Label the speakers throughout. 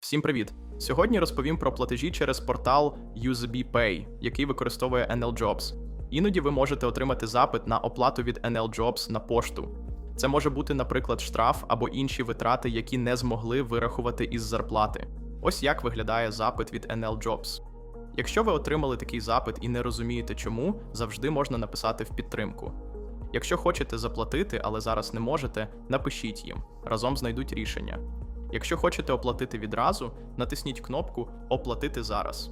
Speaker 1: Всім привіт! Сьогодні розповім про платежі через портал USB Pay, який використовує NLJobs. Іноді ви можете отримати запит на оплату від NLJobs на пошту. Це може бути, наприклад, штраф або інші витрати, які не змогли вирахувати із зарплати. Ось як виглядає запит від NLJobs. Якщо ви отримали такий запит і не розумієте чому, завжди можна написати в підтримку. Якщо хочете заплатити, але зараз не можете, напишіть їм, разом знайдуть рішення. Якщо хочете оплатити відразу, натисніть кнопку Оплатити зараз.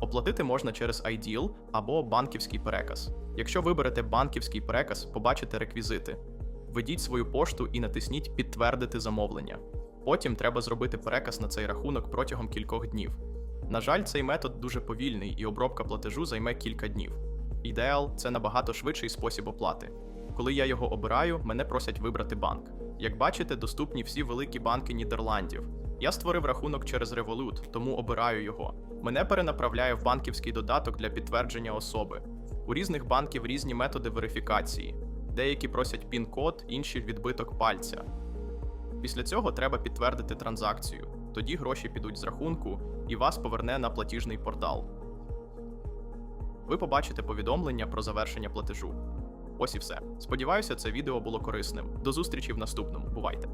Speaker 1: Оплатити можна через iDeal або банківський переказ. Якщо виберете банківський переказ, побачите реквізити. Введіть свою пошту і натисніть Підтвердити замовлення. Потім треба зробити переказ на цей рахунок протягом кількох днів. На жаль, цей метод дуже повільний і обробка платежу займе кілька днів. Ідеал це набагато швидший спосіб оплати. Коли я його обираю, мене просять вибрати банк. Як бачите, доступні всі великі банки Нідерландів. Я створив рахунок через Revolut, тому обираю його. Мене перенаправляє в банківський додаток для підтвердження особи. У різних банків різні методи верифікації. Деякі просять пін-код, інші відбиток пальця. Після цього треба підтвердити транзакцію. Тоді гроші підуть з рахунку і вас поверне на платіжний портал. Ви побачите повідомлення про завершення платежу. Ось і все. Сподіваюся, це відео було корисним. До зустрічі в наступному. Бувайте!